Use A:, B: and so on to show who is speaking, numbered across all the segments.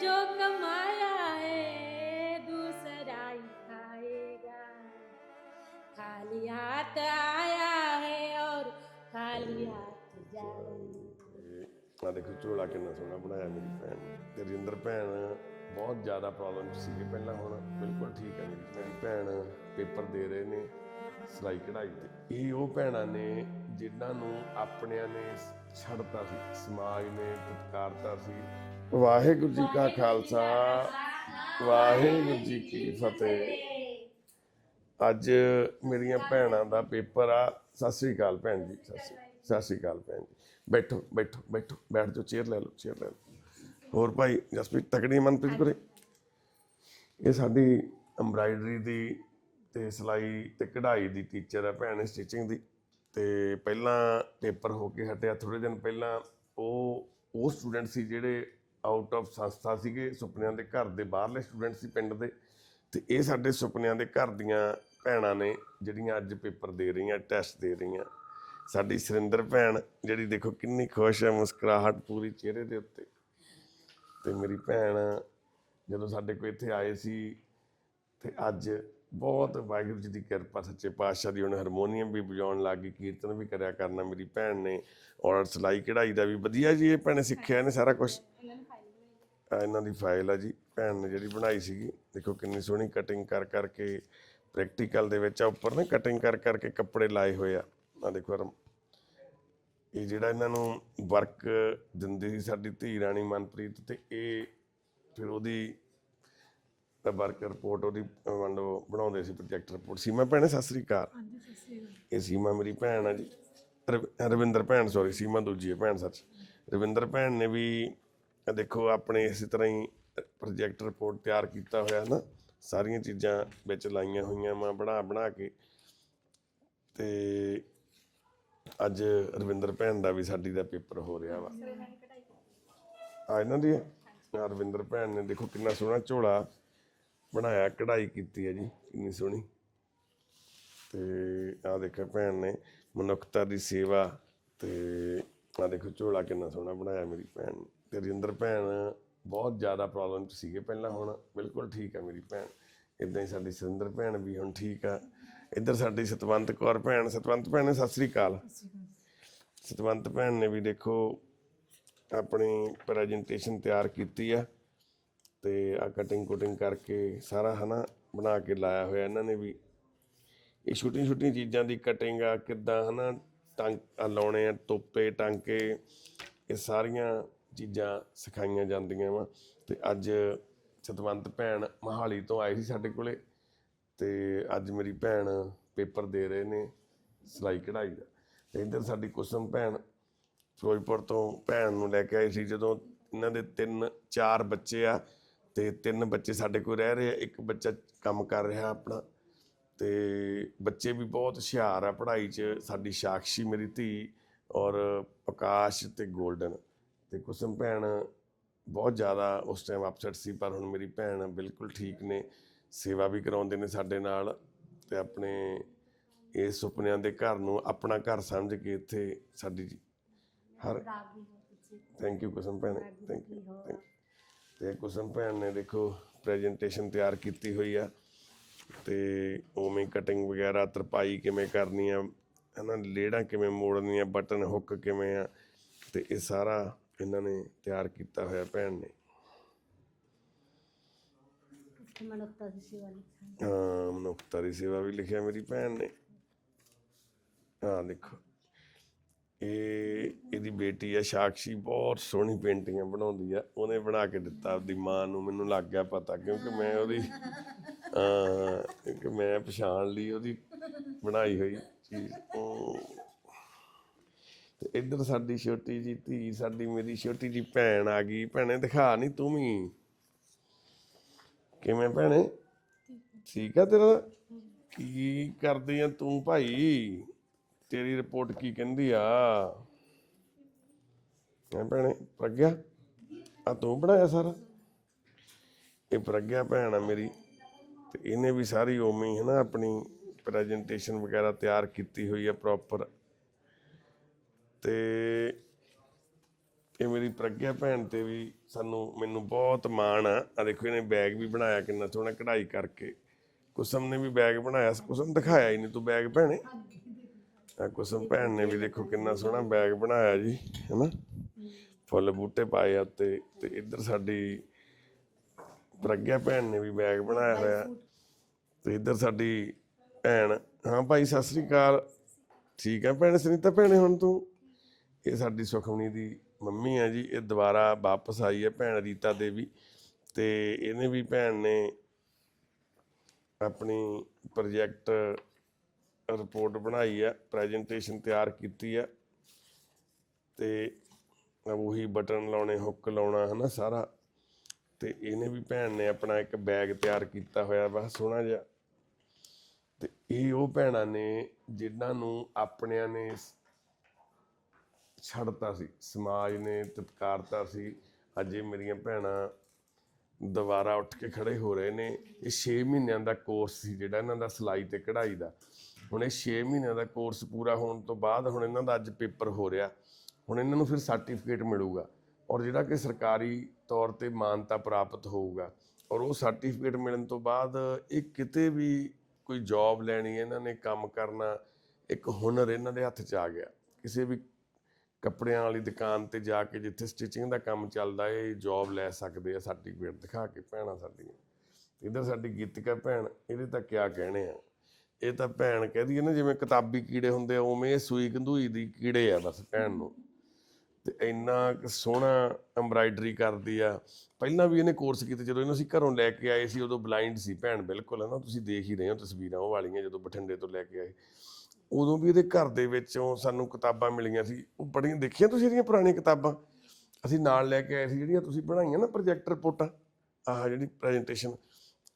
A: ਜੋ ਕਮਾਇਆ ਹੈ
B: ਦੂਸਰਾ ਹੀ ਖਾਏਗਾ ਕਿੰਨਾ ਸੋਹਣਾ ਬਣਾਇਆ ਮੇਰੀ ਭੈਣ ਤੇ ਰਿੰਦਰ ਭੈਣ, ਬਹੁਤ ਜ਼ਿਆਦਾ ਪ੍ਰੋਬਲਮ ਚ ਸੀਗੀ ਪਹਿਲਾਂ, ਹੁਣ ਬਿਲਕੁਲ ਠੀਕ ਹੈ ਮੇਰੀ ਭੈਣ ਪੇਪਰ ਦੇ ਰਹੇ ਨੇ ਸਿਲਾਈ ਕਢਾਈ ਤੇ। ਇਹ ਉਹ ਭੈਣਾਂ ਨੇ ਜਿਨ੍ਹਾਂ ਨੂੰ ਆਪਣਿਆਂ ਨੇ ਛੱਡਤਾ ਸੀ ਸਮਾਜ ਨੇ ਤਤਕਾਰਤਾ ਸੀ। ਵਾਹਿਗੁਰੂ ਜੀ ਕਾ ਖਾਲਸਾ ਵਾਹਿਗੁਰੂ ਜੀ ਕੀ ਫਤਿਹ। ਅੱਜ ਮੇਰੀਆਂ ਭੈਣਾਂ ਦਾ ਪੇਪਰ ਆ। ਸਤਿ ਸ੍ਰੀ ਅਕਾਲ ਭੈਣ ਜੀ ਸਤਿ ਸ੍ਰੀ ਸਤਿ ਸ੍ਰੀ ਅਕਾਲ ਭੈਣ ਜੀ। ਬੈਠੋ ਬੈਠੋ ਬੈਠੋ ਬੈਠ ਜਾਓ ਚੇਅਰ ਲੈ ਲਓ ਚੇਅਰ ਲੈ ਲਓ। ਹੋਰ ਭਾਈ ਜਸਪ੍ਰੀਤ ਤਕੜੀ ਮਨਪ੍ਰੀਤ ਗੁਰੇ ਇਹ ਸਾਡੀ ਐਮਬਰਾਇਡਰੀ ਦੀ ਤੇ ਸਿਲਾਈ ਤੇ ਕਢਾਈ ਦੀ ਟੀਚਰ ਹੈ ਭੈਣ ਸਟਿਚਿੰਗ ਦੀ। ਤੇ ਪਹਿਲਾਂ ਪੇਪਰ ਹੋ ਕੇ ਹਟਿਆ ਥੋੜੇ ਦਿਨ ਪਹਿਲਾਂ ਉਹ ਉਹ ਸਟੂਡੈਂਟ ਸੀ ਜਿਹੜੇ ਆਊਟ ਆਫ ਸੰਸਥਾ ਸੀਗੇ, ਸੁਪਨਿਆਂ ਦੇ ਘਰ ਦੇ ਬਾਹਰਲੇ ਸਟੂਡੈਂਟ ਸੀ ਪਿੰਡ ਦੇ ਤੇ ਇਹ ਸਾਡੇ ਸੁਪਨਿਆਂ ਦੇ ਘਰ ਦੀਆਂ ਭੈਣਾਂ ਨੇ ਜਿਹੜੀਆਂ ਅੱਜ ਪੇਪਰ ਦੇ ਰਹੀਆਂ ਟੈਸਟ ਦੇ ਰਹੀਆਂ। ਸਾਡੀ ਸੁਰਿੰਦਰ ਭੈਣ ਜਿਹੜੀ ਦੇਖੋ ਕਿੰਨੀ ਖੁਸ਼ ਹੈ, ਮੁਸਕਰਾਹਟ ਪੂਰੀ ਚਿਹਰੇ ਦੇ ਉੱਤੇ। ਤੇ ਮੇਰੀ ਭੈਣ ਜਦੋਂ ਸਾਡੇ ਕੋਲ ਇੱਥੇ ਆਏ ਸੀ ਤੇ ਅੱਜ ਬਹੁਤ ਵਾਹਿਗੁਰੂ ਜੀ ਦੀ ਕਿਰਪਾ, ਸੱਚੇ ਪਾਤਸ਼ਾਹ ਦੀ ਹੁਣ ਹਾਰਮੋਨੀਅਮ ਵੀ ਵਜਾਉਣ ਲੱਗ ਗਈ, ਕੀਰਤਨ ਵੀ ਕਰਿਆ ਕਰਨਾ ਮੇਰੀ ਭੈਣ ਨੇ ਔਰ ਸਿਲਾਈ ਕਢਾਈ ਦਾ ਵੀ, ਵਧੀਆ ਜੀ ਇਹ ਭੈਣੇ ਸਿੱਖਿਆ ਨੇ ਸਾਰਾ ਕੁਝ ਇਹਨਾਂ ਦੀ ਫਾਈਲ ਆ ਜੀ, ਭੈਣ ਨੇ ਜਿਹੜੀ ਬਣਾਈ ਸੀਗੀ, ਦੇਖੋ ਕਿੰਨੀ ਸੋਹਣੀ ਕਟਿੰਗ ਕਰ ਕਰਕੇ ਪ੍ਰੈਕਟੀਕਲ ਦੇ ਵਿੱਚ ਆ, ਉੱਪਰ ਨਾ ਕਟਿੰਗ ਕਰ ਕਰਕੇ ਕੱਪੜੇ ਲਾਏ ਹੋਏ ਆ। ਆ ਦੇਖੋ ਰਮ ਇਹ ਜਿਹੜਾ ਇਹਨਾਂ ਨੂੰ ਵਰਕ ਦਿੰਦੀ ਸੀ ਸਾਡੀ ਧੀ ਰਾਣੀ ਮਨਪ੍ਰੀਤ ਤੇ ਇਹ ਫਿਰ ਉਹਦੀ ਵਰਕ ਰਿਪੋਰਟ ਉਹਦੀ ਮੰਨ ਬਣਾਉਂਦੇ ਸੀ ਪ੍ਰੋਜੈਕਟ ਰਿਪੋਰਟ। ਸੀਮਾ ਭੈਣੇ ਸਤਿ ਸ੍ਰੀ ਅਕਾਲ। ਇਹ ਸੀਮਾ ਮੇਰੀ ਭੈਣ ਆ ਜੀ। ਰਵ- ਰਵਿੰਦਰ ਭੈਣ ਸੌਰੀ ਸੀਮਾ ਦੂਜੀ ਹੈ ਭੈਣ ਸੱਚ। ਰਵਿੰਦਰ ਭੈਣ ਨੇ ਵੀ ਦੇਖੋ ਆਪਣੇ ਇਸੇ ਤਰ੍ਹਾਂ ਹੀ ਪ੍ਰੋਜੈਕਟ ਰਿਪੋਰਟ ਤਿਆਰ ਕੀਤਾ ਹੋਇਆ ਨਾ। ਸਾਰੀਆਂ ਚੀਜ਼ਾਂ ਵਿੱਚ ਲਾਈਆਂ ਹੋਈਆਂ ਮੈਂ ਬਣਾ ਬਣਾ ਕੇ। ਤੇ ਅੱਜ ਰਵਿੰਦਰ ਭੈਣ ਦਾ ਵੀ ਸਾਡੀ ਦਾ ਪੇਪਰ ਹੋ ਰਿਹਾ ਵਾ। ਆ ਇਹਨਾਂ ਦੀ? ਆ ਰਵਿੰਦਰ ਭੈਣ ਨੇ ਦੇਖੋ ਕਿੰਨਾ ਸੋਹਣਾ ਝੋਲਾ। ਬਣਾਇਆ, ਕਢਾਈ ਕੀਤੀ ਹੈ ਜੀ, ਕਿੰਨੀ ਸੋਹਣੀ। ਤੇ ਆ ਦੇਖੋ ਭੈਣ ਨੇ ਮਨੁੱਖਤਾ ਦੀ ਸੇਵਾ ਤੇ ਆ ਦੇਖੋ ਝੋਲਾ ਕਿੰਨਾ ਸੋਹਣਾ ਬਣਾਇਆ ਮੇਰੀ ਭੈਣ ਨੇ। ਤੇ ਰਿੰਦਰ ਭੈਣ ਬਹੁਤ ਜ਼ਿਆਦਾ ਪ੍ਰੋਬਲਮ ਚ ਸੀਗੇ ਪਹਿਲਾਂ, ਹੁਣ ਬਿਲਕੁਲ ਠੀਕ ਹੈ ਮੇਰੀ ਭੈਣ। ਇਦਾਂ ਹੀ ਸਾਡੀ ਸੁਰਿੰਦਰ ਭੈਣ ਵੀ ਹੁਣ ਠੀਕ ਆ। ਇੱਧਰ ਸਾਡੀ ਸਤਵੰਤ ਕੌਰ ਭੈਣ, ਸਤਵੰਤ ਭੈਣ ਨੇ ਸਤਿ ਸ੍ਰੀ ਅਕਾਲ। ਸਤਵੰਤ ਭੈਣ ਨੇ ਵੀ ਦੇਖੋ ਆਪਣੀ ਪ੍ਰੈਜੈਂਟੇਸ਼ਨ ਤਿਆਰ ਕੀਤੀ ਆ। ਤੇ ਆ ਕਟਿੰਗ ਕੁਟਿੰਗ ਕਰਕੇ ਸਾਰਾ ਹਨਾ ਬਣਾ ਕੇ ਲਾਇਆ ਹੋਇਆ ਇਹਨਾਂ ਨੇ ਵੀ। ਇਹ ਛੋਟੀਆਂ ਛੋਟੀਆਂ ਚੀਜ਼ਾਂ ਦੀ ਕਟਿੰਗ ਆ, ਕਿੱਦਾਂ ਹਨਾ ਟੰਗ ਆ ਲਾਉਣੇ ਆ, ਤੋਪੇ, ਟਾਂਕੇ, ਇਹ ਸਾਰੀਆਂ ਚੀਜ਼ਾਂ ਸਿਖਾਈਆਂ ਜਾਂਦੀਆਂ ਵਾ। ਤੇ ਅੱਜ ਸਤਵੰਤ ਭੈਣ ਮਹਾਲੀ ਤੋਂ ਆਈ ਸੀ ਸਾਡੇ ਕੋਲੇ ਤੇ ਅੱਜ ਮੇਰੀ ਭੈਣ ਪੇਪਰ ਦੇ ਰਹੇ ਨੇ ਸਿਲਾਈ ਕਢਾਈ ਦਾ। ਤੇ ਇੱਧਰ ਸਾਡੀ ਕੁਸਮ ਭੈਣ ਫਿਰੋਜ਼ਪੁਰ ਤੋਂ ਭੈਣ ਨੂੰ ਲੈ ਕੇ ਆਏ ਸੀ। ਜਦੋਂ ਇਹਨਾਂ ਦੇ ਤਿੰਨ ਚਾਰ ਬੱਚੇ ਆ ਤੇ ਤਿੰਨ ਬੱਚੇ ਸਾਡੇ ਕੋਲ ਰਹਿ ਰਹੇ ਆ ਇੱਕ ਬੱਚਾ ਕੰਮ ਕਰ ਰਿਹਾ ਆਪਣਾ ਤੇ ਬੱਚੇ ਵੀ ਬਹੁਤ ਹੁਸ਼ਿਆਰ ਆ ਪੜ੍ਹਾਈ 'ਚ ਸਾਡੀ ਸਾਕਸ਼ੀ ਮੇਰੀ ਧੀ ਔਰ ਆਕਾਸ਼ ਤੇ 골ਡਨ ਤੇ ਕੁਸਮ ਭੈਣ ਬਹੁਤ ਜ਼ਿਆਦਾ ਉਸ ਟਾਈਮ ਅਪਸੈਟ ਸੀ ਪਰ ਹੁਣ ਮੇਰੀ ਭੈਣ ਬਿਲਕੁਲ ਠੀਕ ਨੇ ਸੇਵਾ ਵੀ ਕਰਾਉਂਦੇ ਨੇ ਸਾਡੇ ਨਾਲ ਤੇ ਆਪਣੇ ਇਸ ਸੁਪਨਿਆਂ ਦੇ ਘਰ ਨੂੰ ਆਪਣਾ ਘਰ ਸਮਝ ਕੇ ਇੱਥੇ ਸਾਡੀ ਹਰ ਥੈਂਕ ਯੂ ਕੁਸਮ ਭੈਣ। ਥੈਂਕ ਯੂ ਤੇ ਕੁਸਮ ਭੈਣ ਨੇ ਦੇਖੋ ਪ੍ਰੈਜੈਂਟੇਸ਼ਨ ਤਿਆਰ ਕੀਤੀ ਹੋਈ ਆ ਤੇ ਉਵੇਂ ਕਟਿੰਗ ਵਗੈਰਾ ਤਰਪਾਈ ਕਿਵੇਂ ਕਰਨੀ ਆ ਹਨਾ ਲੇੜਾਂ ਕਿਵੇਂ ਮੋੜਨੀਆਂ ਬਟਨ ਹੁੱਕ ਕਿਵੇਂ ਆ ਤੇ ਇਹ ਸਾਰਾ ਇਹਨਾਂ ਨੇ ਤਿਆਰ ਕੀਤਾ ਹੋਇਆ ਭੈਣ ਨੇ।
A: ਮਨੁੱਖਤਾ ਦੀ ਸੇਵਾ
B: ਹਾਂ ਮਨੁੱਖਤਾ ਦੀ ਸੇਵਾ ਵੀ ਲਿਖਿਆ ਮੇਰੀ ਭੈਣ ਨੇ। ਹਾਂ ਦੇਖੋ। ਇਹ ਇਹਦੀ ਬੇਟੀ ਆ, ਸਾਕਸ਼ੀ ਬਹੁਤ ਸੋਹਣੀ ਪੇਂਟਿੰਗਾਂ ਬਣਾਉਂਦੀ ਆ। ਉਹਨੇ ਬਣਾ ਕੇ ਦਿੱਤਾ ਆਪਦੀ ਮਾਂ ਨੂੰ, ਮੈਨੂੰ ਲੱਗ ਗਿਆ ਪਤਾ, ਕਿਉਂਕਿ ਮੈਂ ਉਹਦੀ, ਹਾਂ, ਕਿਉਂਕਿ ਮੈਂ ਪਛਾਣ ਲਈ ਉਹਦੀ ਬਣਾਈ ਹੋਈ ਚੀਜ਼। ਉਹ ਤੇ ਇੱਧਰ ਸਾਡੀ ਛੋਟੀ ਜੀ ਧੀ, ਸਾਡੀ ਮੇਰੀ ਛੋਟੀ ਜੀ ਭੈਣ ਆ ਗਈ। ਭੈਣੇ, ਦਿਖਾ ਨਹੀਂ ਤੂੰ ਵੀ। ਕਿਵੇਂ ਭੈਣੇ? ਠੀਕ ਆ ਤੇਰਾ? ਕੀ ਕਰਦੀ ਆ ਤੂੰ ਭਾਈ? ਤੇਰੀ ਰਿਪੋਰਟ ਕੀ ਕਹਿੰਦੀ ਆ? ਮੈਂ ਭੈਣੇ, ਪ੍ਰਗਿਆ? ਆ ਤੂੰ ਬਣਾਇਆ ਸਾਰਾ? ਇਹ ਪ੍ਰਗਿਆ ਭੈਣ ਆ ਮੇਰੀ, ਤੇ ਇਹਨੇ ਵੀ ਸਾਰੀ ਉਵੇਂ ਹੈ ਨਾ ਆਪਣੀ ਪ੍ਰੈਜੈਂਟੇਸ਼ਨ ਵਗੈਰਾ ਤਿਆਰ ਕੀਤੀ ਹੋਈ ਆ ਪ੍ਰੋਪਰ ਤੇ ਇਹ ਮੇਰੀ ਪ੍ਰਗਿਆ ਭੈਣ ਤੇ ਵੀ ਸਾਨੂੰ, ਮੈਨੂੰ ਬਹੁਤ ਮਾਣ ਆ। ਆ ਦੇਖੋ, ਇਹਨੇ ਬੈਗ ਵੀ ਬਣਾਇਆ ਕਿੰਨਾ ਸੋਹਣਾ ਕਢਾਈ ਕਰਕੇ। ਕੁਸਮ ਨੇ ਵੀ ਬੈਗ ਬਣਾਇਆ, ਕੁਸਮ ਦਿਖਾਇਆ ਹੀ ਨਹੀਂ ਤੂੰ ਬੈਗ ਭੈਣੇ। ਆ ਕੁਸਮ ਭੈਣ ਨੇ ਵੀ ਦੇਖੋ ਕਿੰਨਾ ਸੋਹਣਾ ਬੈਗ ਬਣਾਇਆ ਜੀ ਹੈਨਾ? ਫੁੱਲ ਬੂਟੇ ਪਾਏ ਆ ਤੇ ਤੇ ਇੱਧਰ ਸਾਡੀ ਪ੍ਰਗਿਆ ਭੈਣ ਨੇ ਵੀ ਬੈਗ ਬਣਾਇਆ ਹੋਇਆ। ਤੇ ਇੱਧਰ ਸਾਡੀ ਭੈਣ ਹਾਂ ਭਾਈ ਸਤਿ ਸ੍ਰੀ ਅਕਾਲ। ਠੀਕ ਹੈ ਭੈਣ ਸੁਨੀਤਾ ਭੈਣੇ ਹੁਣ ਤੂੰ? ਇਹ ਸਾਡੀ ਸੁਖਮਨੀ ਦੀ ਮੰਮੀ ਹੈ ਜੀ ਇਹ ਦੁਬਾਰਾ ਵਾਪਸ ਆਈ ਹੈ ਭੈਣ ਰੀਤਾ ਦੇਵੀ। ਤੇ ਇਹਨੇ ਵੀ ਭੈਣ ਨੇ ਆਪਣੀ ਪ੍ਰੋਜੈਕਟ ਰਿਪੋਰਟ ਬਣਾਈ ਹੈ ਪ੍ਰੈਜੈਂਟੇਸ਼ਨ ਤਿਆਰ ਕੀਤੀ ਹੈ। ਤੇ ਉਹੀ ਬਟਨ ਲਾਉਣੇ ਹੁੱਕ ਲਾਉਣਾ, ਹਨਾ ਸਾਰਾ। ਤੇ ਇਹਨੇ ਵੀ ਭੈਣ ਨੇ ਆਪਣਾ ਇੱਕ ਬੈਗ ਤਿਆਰ ਕੀਤਾ ਹੋਇਆ, ਬਸ ਸੋਹਣਾ ਜਿਹਾ। ਤੇ ਇਹ ਉਹ ਭੈਣਾਂ ਨੇ ਜਿਨ੍ਹਾਂ ਨੂੰ ਆਪਣਿਆਂ ਨੇ ਛੱਡਤਾ ਸੀ। ਸਮਾਜ ਨੇ ਤਤਕਾਰਤਾ ਸੀ। ਅੱਜ ਇਹ ਮੇਰੀਆਂ ਭੈਣਾਂ ਦੁਬਾਰਾ ਉੱਠ ਕੇ ਖੜੇ ਹੋ ਰਹੇ ਨੇ। ਇਹ 6 ਮਹੀਨਿਆਂ ਦਾ ਕੋਰਸ ਸੀ ਜਿਹੜਾ ਇਹਨਾਂ ਦਾ ਸਿਲਾਈ ਤੇ ਕਢਾਈ ਦਾ। ਹੁਣ ਇਹ 6 ਮਹੀਨਿਆਂ ਦਾ ਕੋਰਸ ਪੂਰਾ ਹੋਣ ਤੋਂ ਬਾਅਦ ਹੁਣ ਇਹਨਾਂ ਦਾ ਅੱਜ ਪੇਪਰ ਹੋ ਰਿਹਾ, ਹੁਣ ਇਹਨਾਂ ਨੂੰ ਫਿਰ ਸਰਟੀਫਿਕੇਟ ਮਿਲੂਗਾ ਔਰ ਜਿਹੜਾ ਕਿ ਸਰਕਾਰੀ ਤੌਰ ਤੇ ਮਾਨਤਾ ਪ੍ਰਾਪਤ ਹੋਊਗਾ, ਔਰ ਉਹ ਸਰਟੀਫਿਕੇਟ ਮਿਲਣ ਤੋਂ ਬਾਅਦ ਇਹ ਕਿਤੇ ਵੀ ਕੋਈ ਜੌਬ ਲੈਣੀ, ਇਹਨਾਂ ਨੇ ਕੰਮ ਕਰਨਾ, ਇੱਕ ਹੁਨਰ ਇਹਨਾਂ ਦੇ ਹੱਥ 'ਚ ਆ ਗਿਆ। ਕਿਸੇ ਵੀ ਕੱਪੜਿਆਂ ਵਾਲੀ ਦੁਕਾਨ ਤੇ ਜਾ ਕੇ ਜਿੱਥੇ ਸਟਿਚਿੰਗ ਦਾ ਕੰਮ ਚੱਲਦਾ, ਇਹ ਜੌਬ ਲੈ ਸਕਦੇ ਆ ਸਰਟੀਫਿਕੇਟ ਦਿਖਾ ਕੇ, ਭੈਣਾਂ ਸਾਡੀਆਂ। ਇਧਰ ਸਾਡੀ ਗੀਤਿਕਾ ਭੈਣ, ਇਹਦੇ ਤਾਂ ਕਿਆ ਕਹਿਣੇ ਆ? ਇਹ ਤਾਂ ਭੈਣ ਕਹਦੀ ਹੈ ਨਾ, ਜਿਵੇਂ ਕਿਤਾਬੀ ਕੀੜੇ ਹੁੰਦੇ ਆ, ਉਵੇਂ ਇਹ ਸੂਈ ਕੰਧੂਈ ਦੀ ਕੀੜੇ ਆ ਬਸ ਭੈਣ ਨੂੰ। ਤੇ ਇੰਨਾ ਕੁ ਸੋਹਣਾ ਐਮਬਰਾਇਡਰੀ ਕਰਦੀ ਆ। ਪਹਿਲਾਂ ਵੀ ਇਹਨੇ ਕੋਰਸ ਕੀਤੇ, ਜਦੋਂ ਇਹਨੂੰ ਅਸੀਂ ਘਰੋਂ ਲੈ ਕੇ ਆਏ ਸੀ, ਉਦੋਂ ਬਲਾਈਂਡ ਸੀ ਭੈਣ, ਬਿਲਕੁਲ ਹੈ ਨਾ ਤੁਸੀਂ ਦੇਖ ਹੀ ਰਹੇ ਹੋ ਤਸਵੀਰਾਂ ਉਹ ਵਾਲੀਆਂ, ਜਦੋਂ ਬਠਿੰਡੇ ਤੋਂ ਲੈ ਕੇ ਆਏ। ਉਦੋਂ ਵੀ ਇਹਦੇ ਘਰ ਦੇ ਵਿੱਚੋਂ ਸਾਨੂੰ ਕਿਤਾਬਾਂ ਮਿਲੀਆਂ ਸੀ। ਉਹ ਬੜੀਆਂ, ਦੇਖੀਆਂ ਤੁਸੀਂ ਇਹਦੀਆਂ ਪੁਰਾਣੀਆਂ ਕਿਤਾਬਾਂ? ਅਸੀਂ ਨਾਲ ਲੈ ਕੇ ਆਏ ਸੀ, ਜਿਹੜੀਆਂ ਤੁਸੀਂ ਬਣਾਈਆਂ ਨਾ ਪ੍ਰੋਜੈਕਟ ਰਿਪੋਰਟਾਂ ਆਹ ਜਿਹੜੀ ਪ੍ਰੈਜੈਂਟੇਸ਼ਨ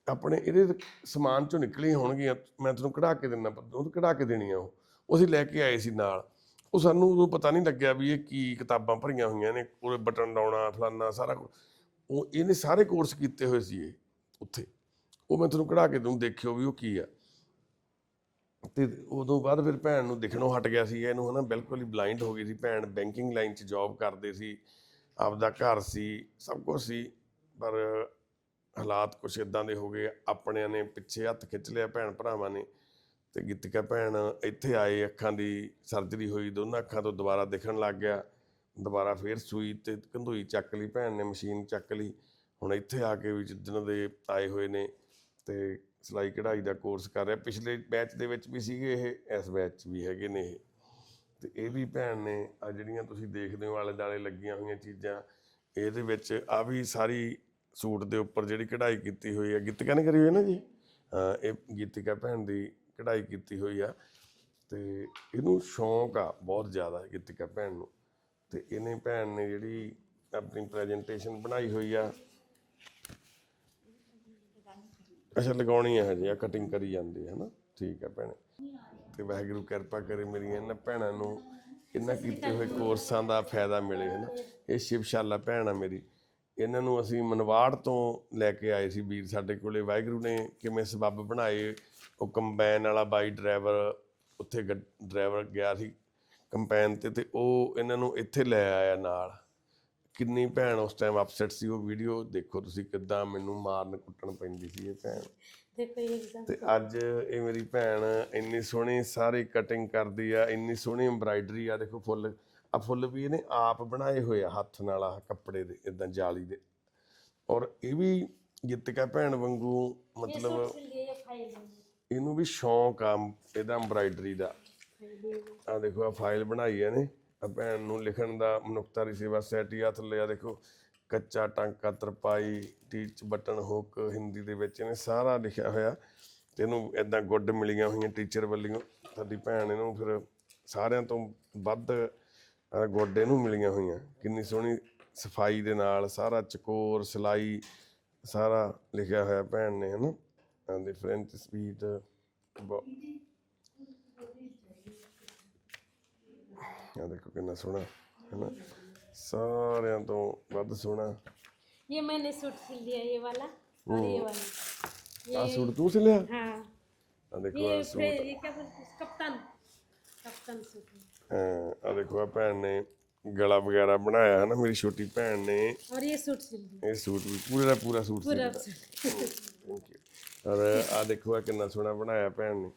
B: ਆਪਣੇ ਇਹਦੇ ਸਮਾਨ ਚੋਂ ਨਿਕਲੀਆਂ ਹੋਣਗੀਆਂ। ਮੈਂ ਤੁਹਾਨੂੰ ਕਢਾ ਕੇ ਦਿੰਦਾ ਉਹ ਕਢਾ ਕੇ ਦੇਣੀਆਂ ਉਹ। ਅਸੀਂ ਲੈ ਕੇ ਆਏ ਸੀ ਨਾਲ। ਉਹ ਸਾਨੂੰ ਉਦੋਂ ਪਤਾ ਨਹੀਂ ਲੱਗਿਆ ਵੀ ਇਹ ਕੀ ਕਿਤਾਬਾਂ ਭਰੀਆਂ ਹੋਈਆਂ ਨੇ ਉਹਦੇ ਬਟਨ ਲਾਉਣਾ, ਫਲਾਨਾ, ਸਾਰਾ ਕੁਛ। ਉਹ ਇਹਨੇ ਸਾਰੇ ਕੋਰਸ ਕੀਤੇ ਹੋਏ ਸੀ ਇਹ, ਉੱਥੇ। ਉਹ ਮੈਂ ਤੁਹਾਨੂੰ ਕਢਾ ਕੇ ਦੂੰ ਦੇਖਿਓ ਵੀ ਉਹ ਕੀ ਆ। ਤੇ ਉਦੋਂ ਬਾਅਦ ਫਿਰ ਭੈਣ ਨੂੰ ਦਿਖਣੋਂ ਹਟ ਗਿਆ ਸੀ। ਇਹਨੂੰ ਹਨਾ ਬਿਲਕੁਲ ਹੀ ਬਲਾਈਂਡ ਹੋ ਗਈ ਸੀ। ਭੈਣ ਬੈਂਕਿੰਗ ਲਾਈਨ 'ਚ ਜੌਬ ਕਰਦੇ ਸੀ। ਆਪਦਾ ਘਰ ਸੀ, ਸਭ ਕੁਝ ਸੀ। ਪਰ ਹਾਲਾਤ ਕੁਛ ਇਦਾਂ ਦੇ ਹੋ ਗਏ, ਆਪਣਿਆਂ ਨੇ ਪਿੱਛੇ ਹੱਥ ਖਿੱਚ ਲਿਆ ਭੈਣ ਭਰਾਵਾਂ ਨੇ ਤੇ ਗੀਤਿਕਾ ਭੈਣ ਇੱਥੇ ਆਏ, ਅੱਖਾਂ ਦੀ ਸਰਜਰੀ ਹੋਈ, ਦੋਨਾਂ ਅੱਖਾਂ ਤੋਂ ਦੁਬਾਰਾ ਦਿਖਣ ਲੱਗ ਗਿਆ, ਦੁਬਾਰਾ ਫੇਰ ਸੂਈ ਤੇ ਕੰਧੂਈ ਚੱਕ ਲਈ, ਭੈਣ ਨੇ ਮਸ਼ੀਨ ਚੱਕ ਲਈ, ਹੁਣ ਇੱਥੇ ਆ ਕੇ ਵੀ ਜਿੱਦਣ ਦੇ ਆਏ ਹੋਏ ਨੇ ਤੇ ਸਿਲਾਈ ਕਢਾਈ ਦਾ ਕੋਰਸ ਕਰ ਰਿਹਾ, ਪਿਛਲੇ ਬੈਚ ਦੇ ਵਿੱਚ ਵੀ ਸੀਗੇ ਇਹ, ਇਸ ਬੈਚ 'ਚ ਵੀ ਹੈਗੇ ਨੇ ਇਹ। ਤੇ ਇਹ ਵੀ ਭੈਣ ਨੇ ਆ ਜਿਹੜੀਆਂ ਤੁਸੀਂ ਦੇਖਦੇ ਹੋ ਆਲੇ ਦਾਲੇ ਲੱਗੀਆਂ ਹੋਈਆਂ ਚੀਜ਼ਾਂ, ਇਹਦੇ ਵਿੱਚ ਆ ਵੀ ਸਾਰੀ ਸੂਟ ਦੇ ਉੱਪਰ ਜਿਹੜੀ ਕਢਾਈ ਕੀਤੀ ਹੋਈ ਹੈ ਗੀਤਿਕਾ ਨੇ ਕਰੀ ਹੋਈ ਹੈ ਨਾ ਜੀ? ਹਾਂ, ਇਹ ਗੀਤਿਕਾ ਭੈਣ ਦੀ ਕਢਾਈ ਕੀਤੀ ਹੋਈ ਆ। ਤੇ ਇਹਨੂੰ ਸ਼ੌਂਕ ਆ ਬਹੁਤ ਜ਼ਿਆਦਾ ਗੀਤਿਕਾ ਭੈਣ ਨੂੰ। ਤੇ ਇਹਨੇ ਭੈਣ ਨੇ ਜਿਹੜੀ ਆਪਣੀ ਪ੍ਰੈਜੈਂਟੇਸ਼ਨ ਬਣਾਈ ਹੋਈ ਆ। ਅੱਛਾ, ਲਗਾਉਣੀ ਹੈ ਹਜੇ, ਆ ਕਟਿੰਗ ਕਰੀ ਜਾਂਦੀ ਹੈ ਨਾ ਠੀਕ ਹੈ ਭੈਣੇ। ਤੇ ਵਾਹਿਗੁਰੂ ਕਿਰਪਾ ਕਰੇ ਮੇਰੀਆਂ ਇਹਨਾਂ ਭੈਣਾਂ ਨੂੰ, ਇਹਨਾਂ ਕੀਤੇ ਹੋਏ ਕੋਰਸਾਂ ਦਾ ਫਾਇਦਾ ਮਿਲੇ ਹੈ ਨਾ ਇਹ ਸ਼ਿਵਸ਼ਾਲਾ ਭੈਣ ਆ ਮੇਰੀ। ਇਹਨਾਂ ਨੂੰ ਅਸੀਂ ਮਨਵਾੜ ਤੋਂ ਲੈ ਕੇ ਆਏ ਸੀ ਵੀਰ ਸਾਡੇ ਕੋਲੇ। ਵਾਹਿਗੁਰੂ ਨੇ ਕਿਵੇਂ ਸਬੱਬ ਬਣਾਏ ਉਹ ਕੰਬਾਈਨ ਵਾਲਾ ਬਾਈ ਡਰਾਈਵਰ ਉੱਥੇ ਡਰਾਈਵਰ ਗਿਆ ਸੀ ਕੰਬਾਈਨ ਤੇ ਤੇ ਉਹ ਇਹਨਾਂ ਨੂੰ ਇੱਥੇ ਲੈ ਆਇਆ ਨਾਲ। ਕਿੰਨੀ ਭੈਣ ਉਸ ਟਾਈਮ ਅਪਸੈਟ ਸੀ ਉਹ ਵੀਡੀਓ ਦੇਖੋ ਤੁਸੀਂ ਕਿੱਦਾਂ ਮੈਨੂੰ ਮਾਰਨ ਕੁੱਟਣ ਪੈਂਦੀ ਸੀ ਇਹ ਭੈਣ।
A: ਦੇਖੋ ਇਹ
B: ਤੇ ਅੱਜ ਇਹ ਮੇਰੀ ਭੈਣ ਇੰਨੀ ਸੋਹਣੀ ਸਾਰੀ ਕਟਿੰਗ ਕਰਦੀ ਆ ਇੰਨੀ ਸੋਹਣੀ ਐਮਬਰਾਇਡਰੀ ਆ ਦੇਖੋ ਫੁੱਲ ਆ ਫੁੱਲ ਵੀ ਇਹਨੇ ਆਪ ਬਣਾਏ ਹੋਏ ਆ ਹੱਥ ਨਾਲ ਆ ਕੱਪੜੇ ਦੇ ਇਦਾਂ ਜਾਲੀ ਦੇ। ਔਰ ਇਹ ਵੀ ਗੀਤਕਾ ਭੈਣ ਵਾਂਗੂ ਮਤਲਬ ਇਹਨੂੰ ਵੀ ਸ਼ੌਂਕ ਆ ਇਹਦਾ ਐਮਬਰਾਇਡਰੀ ਦਾ। ਆ ਦੇਖੋ ਆ ਫਾਈਲ ਬਣਾਈ ਹੈ ਨੇ ਆ ਭੈਣ ਨੂੰ ਲਿਖਣ ਦਾ ਮਨੁੱਖਤਾ ਦੀ ਸੇਵਾ ਸੈਟੀ ਆ ਥੱਲੇ ਆ ਦੇਖੋ। ਕੱਚਾ ਟਾਂਕਾ ਤਰਪਾਈ ਟੀਚ ਬਟਨ ਹੁੱਕ ਹਿੰਦੀ ਦੇ ਵਿੱਚ ਇਹਨੇ ਸਾਰਾ ਲਿਖਿਆ ਹੋਇਆ। ਤੇ ਇਹਨੂੰ ਇਦਾਂ ਗੁੱਡ ਮਿਲੀਆਂ ਹੋਈਆਂ ਟੀਚਰ ਵੱਲੋਂ। ਸਾਡੀ ਭੈਣ ਇਹਨੂੰ ਫਿਰ ਸਾਰਿਆਂ ਤੋਂ ਵੱਧ ਆਹ ਗੁੱਡ ਇਹਨੂੰ ਮਿਲੀਆਂ ਹੋਈਆਂ ਕਿੰਨੀ ਸੋਹਣੀ ਸਫਾਈ ਦੇ ਨਾਲ ਸਾਰਾ ਚਕੋਰ ਸਿਲਾਈ ਸਾਰਾ ਲਿਖਿਆ ਹੋਇਆ ਭੈਣ ਨੇ ਹਨਾ ਆਂਦੇ ਫ੍ਰੈਂਚ ਸਪੀਡ ਆ ਦੇਖੋ ਕਿੰਨਾ ਸੋਹਣਾ ਹੈ ਨਾ ਸਾਰਿਆਂ ਤੋਂ ਵੱਧ ਸੋਹਣਾ
A: ये मैंने सूट सिल दिया ये वाला और ये वाला
B: ਆ ਸੂਟ ਤੂੰ ਸਿਲਿਆ
A: हाँ
B: ਆ ਦੇਖੋ
A: ये
B: ਆ ਸੂਟ
A: फिर ये क्या बोलते हैं कप्तान कप्तान सूट है।
B: ਆ ਦੇਖੋ ਆ ਭੈਣ ਨੇ ਗਲਾ ਵਗੈਰਾ ਬਣਾਇਆ ਹੈ ਨਾ ਮੇਰੀ ਛੋਟੀ ਭੈਣ ਨੇ।
A: ਔਰ ਇਹ ਸੂਟ ਸਿਲ
B: ਇਹ ਸੂਟ ਵੀ ਪੂਰੇ ਦਾ ਪੂਰਾ ਸੂਟ ਪੂਰਾ ਔਰ ਆ ਦੇਖੋ ਆ ਕਿੰਨਾ ਸੋਹਣਾ ਬਣਾਇਆ ਭੈਣ ਨੇ।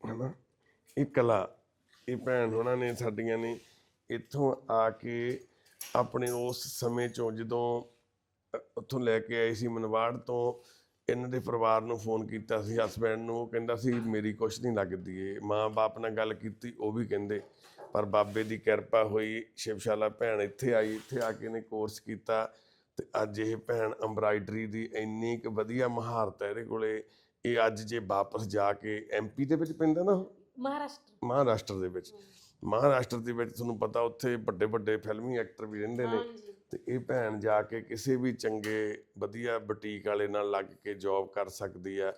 B: ਹਨਾ? ਇਹ ਕਲਾ ਇਹ ਭੈਣ ਹੋਣਾ ਨੇ ਸਾਡੀਆਂ ਨੇ ਇੱਥੋਂ ਆ ਕੇ ਆਪਣੇ ਉਸ ਸਮੇਂ ਚੋਂ ਜਦੋਂ ਉੱਥੋਂ ਲੈ ਕੇ ਆਏ ਸੀ ਮਨਵਾੜ ਤੋਂ ਇਹਨਾਂ ਦੇ ਪਰਿਵਾਰ ਨੂੰ ਫੋਨ ਕੀਤਾ ਸੀ ਹਸਬੰਡ ਨੂੰ ਕਹਿੰਦਾ ਸੀ ਮੇਰੀ ਕੁਛ ਨਹੀਂ ਲੱਗਦੀ ਏ। ਮਾਂ-ਬਾਪ ਨਾਲ ਗੱਲ ਕੀਤੀ ਉਹ ਵੀ ਕਹਿੰਦੇ ਪਰ ਬਾਬੇ ਦੀ ਕਿਰਪਾ ਹੋਈ ਸ਼ਿਵਸ਼ਾਲਾ ਭੈਣ ਇੱਥੇ ਆਈ ਇੱਥੇ ਆ ਕੇ ਨੇ ਕੋਰਸ ਕੀਤਾ ਤੇ ਅੱਜ ਇਹ ਭੈਣ ਐਮਬਰਾਇਡਰੀ ਦੀ ਇੰਨੀ ਕੁ ਵਧੀਆ ਮਹਾਰਤ ਹੈ ਇਹਦੇ ਕੋਲੇ ਇਹ ਅੱਜ ਜੇ ਵਾਪਸ ਜਾ ਕੇ ਐਮਪੀ ਦੇ ਵਿੱਚ ਪੈਂਦਾ ਨਾ
A: ਮਹਾਰਾਸ਼ਟਰ।
B: ਮਹਾਰਾਸ਼ਟਰ ਦੇ ਵਿੱਚ। ਮਹਾਰਾਸ਼ਟਰ ਦੇ ਵਿੱਚ ਤੁਹਾਨੂੰ ਪਤਾ ਉੱਥੇ ਵੱਡੇ ਵੱਡੇ ਫਿਲਮੀ ਐਕਟਰ ਵੀ ਰਹਿੰਦੇ ਨੇ। ਤੇ ਇਹ ਭੈਣ ਜਾ ਕੇ ਕਿਸੇ ਵੀ ਚੰਗੇ ਵਧੀਆ ਬੁਟੀਕ ਵਾਲੇ ਨਾਲ ਲੱਗ ਕੇ ਜੌਬ ਕਰ ਸਕਦੀ ਆ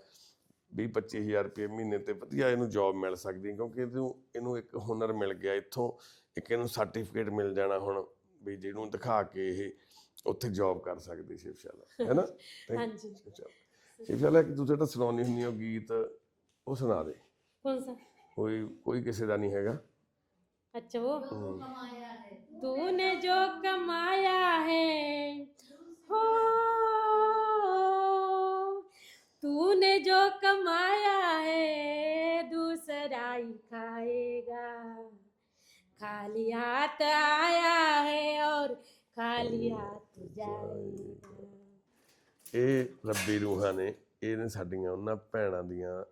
B: 20-25000 ਰੁਪਏ ਮਹੀਨੇ ਤੇ ਵਧੀਆ ਇਹਨੂੰ ਜੌਬ ਮਿਲ ਸਕਦੀ ਕਿਉਂਕਿ ਇਹਨੂੰ ਇਹਨੂੰ ਇੱਕ ਹੁਨਰ ਮਿਲ ਗਿਆ ਇੱਥੋਂ ਇੱਕ ਇਹਨੂੰ ਸਰਟੀਫਿਕੇਟ ਮਿਲ ਜਾਣਾ ਹੁਣ ਵੀ ਜਿਹਨੂੰ ਦਿਖਾ ਕੇ ਇਹ ਉੱਥੇ ਜੌਬ ਕਰ ਸਕਦੀ ਸ਼ਿਵਸ਼ਾਲਾ ਹੈ ਨਾ?
A: ਹਾਂਜੀ।
B: ਸ਼ਿਵਸ਼ਾਲਾ। ਕਿ ਤੂੰ ਜਿਹੜਾ ਸੁਣਾਉਣੀ ਹੁੰਦੀ ਹੋ ਗੀਤ ਉਹ ਸੁਣਾ ਦੇ। ਕੋਈ ਕੋਈ ਕਿਸੇ ਦਾ ਨਹੀਂ ਹੈਗਾ?
A: ਅੱਛਾ ਉਹ? ਕਮਾਇਆ ਹੈ। तूने जो कमाया है हो तूने जो कमाया है दूसरा ही खाएगा खाली हाथ आया है और खाली हाथ जाएगा
B: ਇਹ ਰੱਬੀ ਰੂਹਾਂ ਨੇ ਇਹ ਨੇ ਸਾਡੀਆਂ ਉਹਨਾਂ ਭੈਣਾਂ ਦੀਆਂ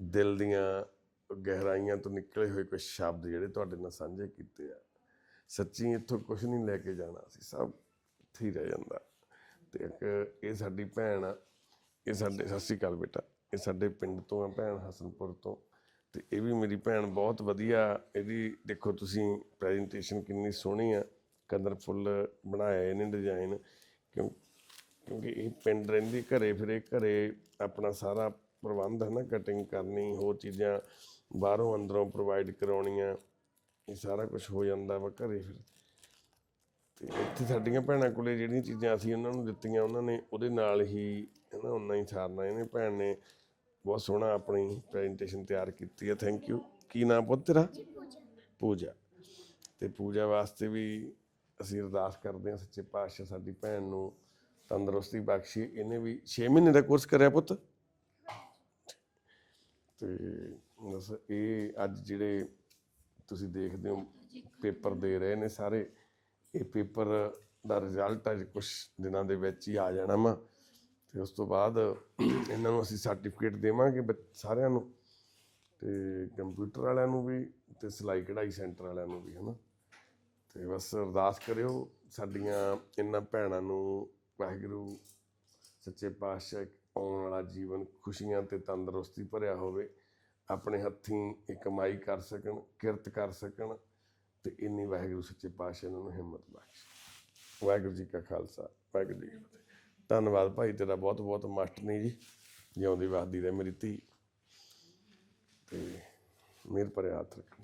B: ਦਿਲ ਦੀਆਂ ਗਹਿਰਾਈਆਂ ਤੋਂ ਨਿਕਲੇ ਹੋਏ ਕੁਝ ਸ਼ਬਦ ਜਿਹੜੇ ਤੁਹਾਡੇ ਨਾਲ ਸਾਂਝੇ ਕੀਤੇ ਆ ਸੱਚੀ ਇੱਥੋਂ ਕੁਝ ਨਹੀਂ ਲੈ ਕੇ ਜਾਣਾ ਸੀ, ਸਭ ਇੱਥੇ ਹੀ ਰਹਿ ਜਾਂਦਾ। ਤੇ ਇੱਕ ਇਹ ਸਾਡੀ ਭੈਣ ਆ, ਇਹ ਸਾਡੇ, ਸਤਿ ਸ਼੍ਰੀ ਅਕਾਲ ਬੇਟਾ, ਇਹ ਸਾਡੇ ਪਿੰਡ ਤੋਂ ਆ ਭੈਣ ਹਸਨਪੁਰ ਤੋਂ। ਤੇ ਇਹ ਵੀ ਮੇਰੀ ਭੈਣ ਬਹੁਤ ਵਧੀਆ, ਇਹਦੀ ਦੇਖੋ ਤੁਸੀਂ ਪ੍ਰੈਜੈਂਟੇਸ਼ਨ ਕਿੰਨੀ ਸੋਹਣੀ ਆ, ਕਲਰਫੁੱਲ ਬਣਾਇਆ ਇਹਨੇ ਡਿਜ਼ਾਈਨ ਕਿਉਂ, ਕਿਉਂਕਿ ਇਹ ਪਿੰਡ ਰਹਿੰਦੀ, ਘਰੇ ਫਿਰੇ, ਘਰੇ ਆਪਣਾ ਸਾਰਾ ਪ੍ਰਬੰਧ ਹੈ ਨਾ ਕਟਿੰਗ ਕਰਨੀ, ਹੋਰ ਚੀਜ਼ਾਂ ਬਾਹਰੋਂ ਅੰਦਰੋਂ ਪ੍ਰੋਵਾਈਡ ਕਰਾਉਣੀਆਂ। ਇਹ ਸਾਰਾ ਕੁਝ ਹੋ ਜਾਂਦਾ ਵਾ ਘਰੇ ਫਿਰ। ਤੇ ਇੱਥੇ ਸਾਡੀਆਂ ਭੈਣਾਂ ਕੋਲੇ ਜਿਹੜੀਆਂ ਚੀਜ਼ਾਂ ਅਸੀਂ ਉਹਨਾਂ ਨੂੰ ਦਿੱਤੀਆਂ ਉਹਨਾਂ ਨੇ ਉਹਦੇ ਨਾਲ ਹੀ ਹੈ ਨਾ ਉਹਨਾਂ ਹੀ ਸਾਰਨਾ। ਇਹਨੇ ਭੈਣ ਨੇ ਬਹੁਤ ਸੋਹਣਾ ਆਪਣੀ ਪ੍ਰੈਜੈਂਟੇਸ਼ਨ ਤਿਆਰ ਕੀਤੀ ਹੈ ਥੈਂਕ ਯੂ ਕੀ ਨਾਮ ਪੁੱਤ ਤੇਰਾ? ਪੂਜਾ। ਤੇ ਪੂਜਾ ਵਾਸਤੇ ਵੀ ਅਸੀਂ ਅਰਦਾਸ ਕਰਦੇ ਹਾਂ ਸੱਚੇ ਪਾਤਸ਼ਾਹ ਸਾਡੀ ਭੈਣ ਨੂੰ ਤੰਦਰੁਸਤੀ ਬਖਸ਼ੀ। ਇਹਨੇ ਵੀ 6 ਮਹੀਨੇ ਦਾ ਕੋਰਸ ਕਰਿਆ ਪੁੱਤ। ਤੇ ਬਸ ਇਹ ਅੱਜ ਜਿਹੜੇ ਤੁਸੀਂ ਦੇਖਦੇ ਹੋ, ਪੇਪਰ ਦੇ ਰਹੇ ਨੇ ਸਾਰੇ। ਇਹ ਪੇਪਰ ਦਾ ਰਿਜ਼ਲਟ ਅੱਜ ਕੁਝ ਦਿਨਾਂ ਦੇ ਵਿੱਚ ਹੀ ਆ ਜਾਣਾ ਵਾ। ਤੇ ਉਸ ਤੋਂ ਬਾਅਦ ਇਹਨਾਂ ਨੂੰ ਅਸੀਂ ਸਰਟੀਫਿਕੇਟ ਦੇਵਾਂਗੇ ਬੱਚ- ਸਾਰਿਆਂ ਨੂੰ। ਤੇ ਕੰਪਿਊਟਰ ਵਾਲਿਆਂ ਨੂੰ ਵੀ ਤੇ ਸਿਲਾਈ ਕਢਾਈ ਸੈਂਟਰ ਵਾਲਿਆਂ ਨੂੰ ਵੀ, ਹਨਾ। ਤੇ ਬਸ ਅਰਦਾਸ ਕਰਿਓ, ਸਾਡੀਆਂ ਇਹਨਾਂ ਭੈਣਾਂ ਨੂੰ ਵਾਹਿਗੁਰੂ, ਸੱਚੇ ਪਾਤਸ਼ਾਹ ਆਉਣ ਵਾਲਾ ਜੀਵਨ ਖੁਸ਼ੀਆਂ ਤੇ ਤੰਦਰੁਸਤੀ ਭਰਿਆ ਹੋਵੇ। ਆਪਣੇ ਹੱਥੀਂ ਕਮਾਈ ਕਰ ਸਕਣ, ਕਿਰਤ ਕਰ ਸਕਣ ਤੇ ਇੰਨੀ ਵਾਹਿਗੁਰੂ ਸੱਚੇ ਪਾਤਸ਼ਾਹ ਇਹਨਾਂ ਨੂੰ ਹਿੰਮਤ ਬਖਸ਼। ਵਾਹਿਗੁਰੂ ਜੀ ਕਾ ਖਾਲਸਾ, ਵਾਹਿਗੁਰੂ ਜੀ ਕੀ ਫਤਿਹ। ਧੰਨਵਾਦ ਭਾਈ, ਤੇਰਾ ਬਹੁਤ ਬਹੁਤ ਮਾਸਟਰਨੀ ਜੀ, ਜਿਉਂਦੀ ਵਾਦੀ ਰਹੇ ਮੇਰੀ ਧੀ। ਤੇ ਮਿਹਰ ਭਰੇ ਹੱਥ ਰੱਖਣ।